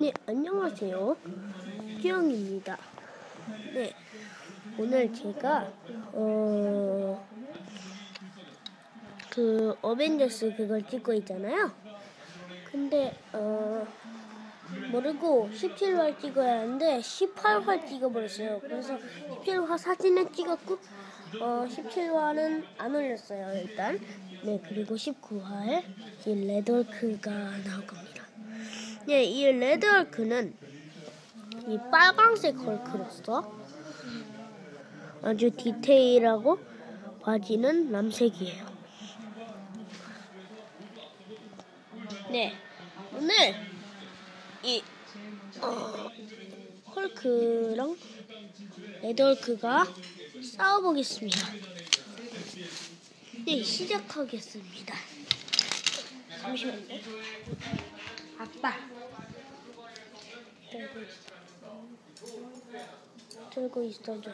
네, 안녕하세요. 희영입니다. 네, 오늘 제가, 어, 그, 어벤져스 그걸 찍고 있잖아요. 근데, 어, 모르고 17화 찍어야 하는데 18화 찍어버렸어요. 그래서 17화 사진을 찍었고, 어, 17화는 안 올렸어요, 일단. 네, 그리고 19화에 이 레드월크가 나올 겁니다. 네, 이 레드월크는 이 빨강색 헐크로서 아주 디테일하고 바지는 남색이에요. 네, 오늘 이 어, 헐크랑 레드월크가 싸워보겠습니다. 네, 시작하겠습니다. 잠시만요. 아빠. 들고 있어. 들고 있어줘.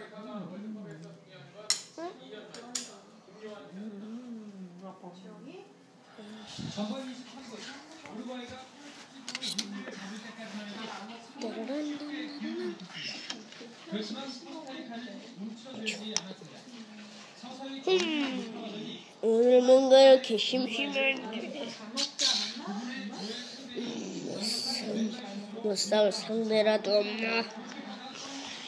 응? 음, 오늘 뭔가 이렇게 심심한데 못 싸울 상대라도 없나?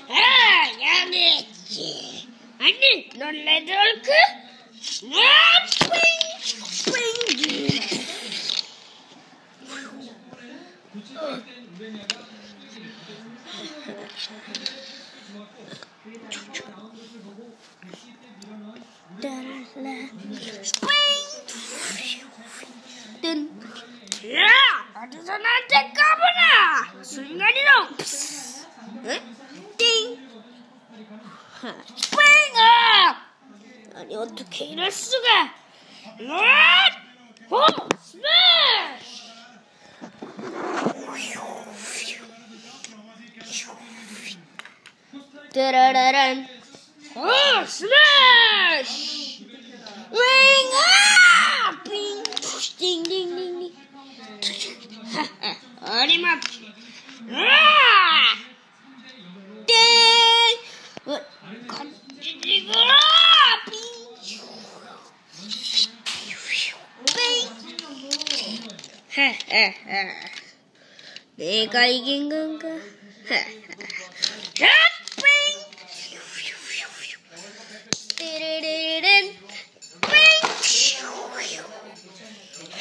아, 여기 있지. 아니, 넌 레드월크? 아, 뺑! 뺑! 따랄라. 뜬. 야! 어디서 나한테 까부나! 순간이동! 응? 띵! 하, 뺑아! 아니 어떻게 이럴 수가! 호! 스매시! 따라라란 호! 스매시! 윙아! 빙! 띵띵띵띵 어림없지. 내가 이긴 건가? 삥!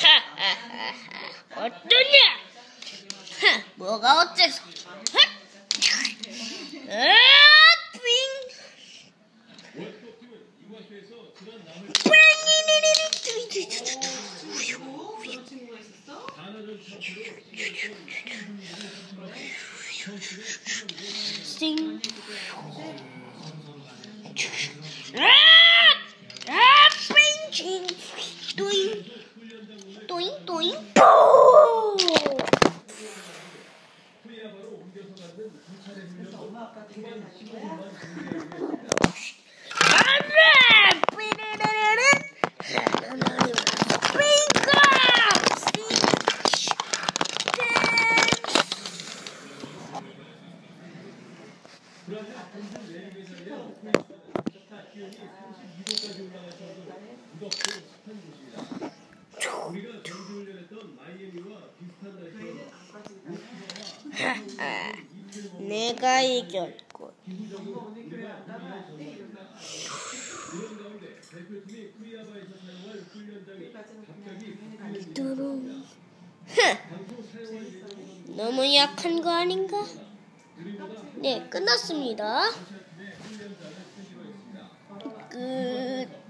하하하하. 어떠냐? 하, 뭐가 어째서? 하! 아, 삥! 띵! 아! 아, 삥! 뚜잉! 또잉 또잉 뽀! 안돼! 삐리리리린 내가 이겼군. 뚜루. 흥. 너무 약한 거 아닌가? 네, 끝났습니다. good.